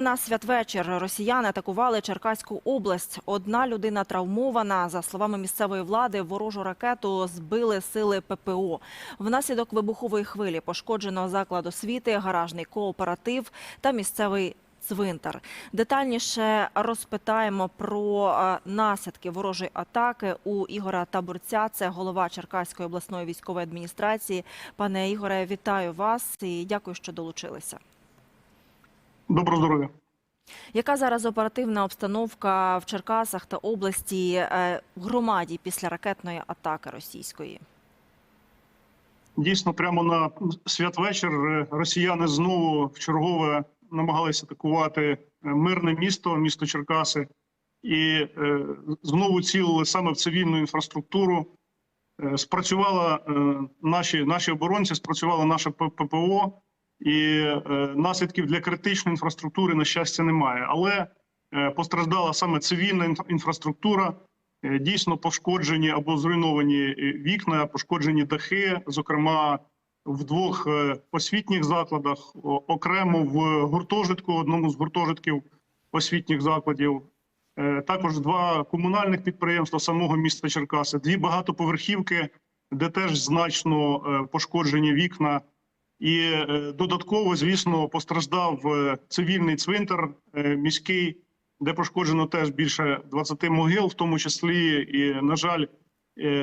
На святвечір росіяни атакували Черкаську область. Одна людина травмована. За словами місцевої влади, ворожу ракету збили сили ППО. Внаслідок вибухової хвилі пошкоджено заклад освіти, гаражний кооператив та місцевий цвинтар. Детальніше розпитаємо про е, наслідки ворожої атаки у Ігора Табурця. Це голова Черкаської обласної військової адміністрації. Пане Ігоре, вітаю вас і дякую, що долучилися. Доброго здоров'я. Яка зараз оперативна обстановка в Черкасах та області е, в громаді після ракетної атаки російської? Дійсно, прямо на святвечір е, росіяни знову в чергове намагалися атакувати е, мирне місто, місто Черкаси, і знову цілили саме в цивільну інфраструктуру. Спрацювала наші, наші оборонці, спрацювала наше ППО, і е, наслідків для критичної інфраструктури, на щастя, немає. Але е, постраждала саме цивільна інфраструктура. Е, Дійсно пошкоджені або зруйновані вікна, пошкоджені дахи, зокрема в двох освітніх закладах, окремо в гуртожитку, одному з гуртожитків освітніх закладів. Також два комунальних підприємства самого міста Черкаси, дві багатоповерхівки, де теж значно пошкоджені вікна. І е, додатково, звісно, постраждав е, цивільний цвинтар е, міський, де пошкоджено теж більше 20 могил, в тому числі і, на жаль,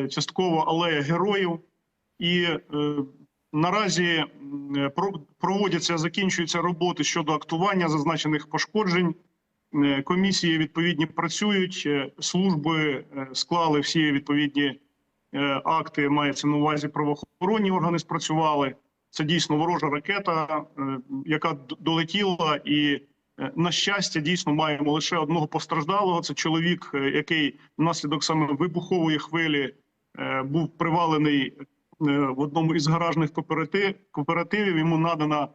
частково алея героїв. І е, наразі про- проводяться, закінчуються роботи щодо актування зазначених пошкоджень. Комісії відповідні працюють, служби склали всі відповідні акти. Мається на увазі правоохоронні органи спрацювали. Це дійсно ворожа ракета, е, яка долетіла, і е, на щастя, дійсно маємо лише одного постраждалого. Це чоловік, е, який внаслідок саме вибухової хвилі був привалений в одному із гаражних кооператив- кооперативів. Йому надана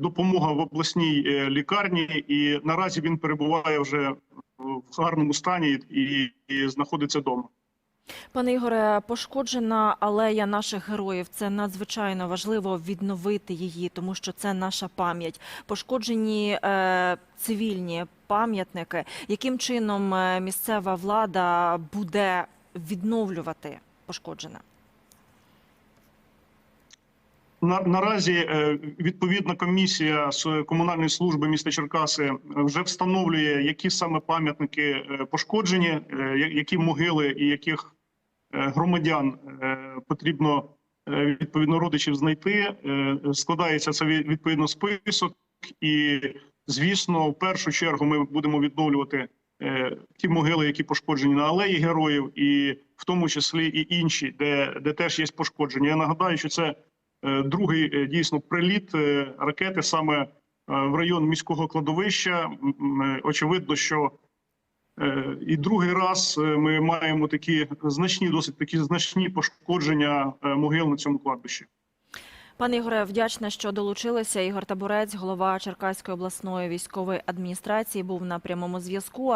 допомога в обласній лікарні, і наразі він перебуває вже в гарному стані і знаходиться вдома. Пане Ігоре, пошкоджена алея наших героїв. Це надзвичайно важливо відновити її, тому що це наша пам'ять. Пошкоджені е, цивільні пам'ятники. Яким чином е, місцева влада буде відновлювати пошкоджене? На, наразі е, відповідна комісія з комунальної служби міста Черкаси вже встановлює, які саме пам'ятники е, пошкоджені, е, які могили і яких е, громадян е, потрібно е, відповідно родичів знайти. Е, Складається це відповідно список, і звісно, в першу чергу ми будемо відновлювати е, ті могили, які пошкоджені на алеї героїв, і в тому числі і інші, де, де теж є пошкодження. Я нагадаю, що це Е, Другий е, дійсно приліт е, ракети саме е, в район міського кладовища. Е, Очевидно, що е, і другий раз е, ми маємо такі значні, досить такі значні пошкодження е, могил на цьому кладбищі. Пане Ігоре, вдячна, що долучилися. Ігор Табурець, голова Черкаської обласної військової адміністрації, був на прямому зв'язку.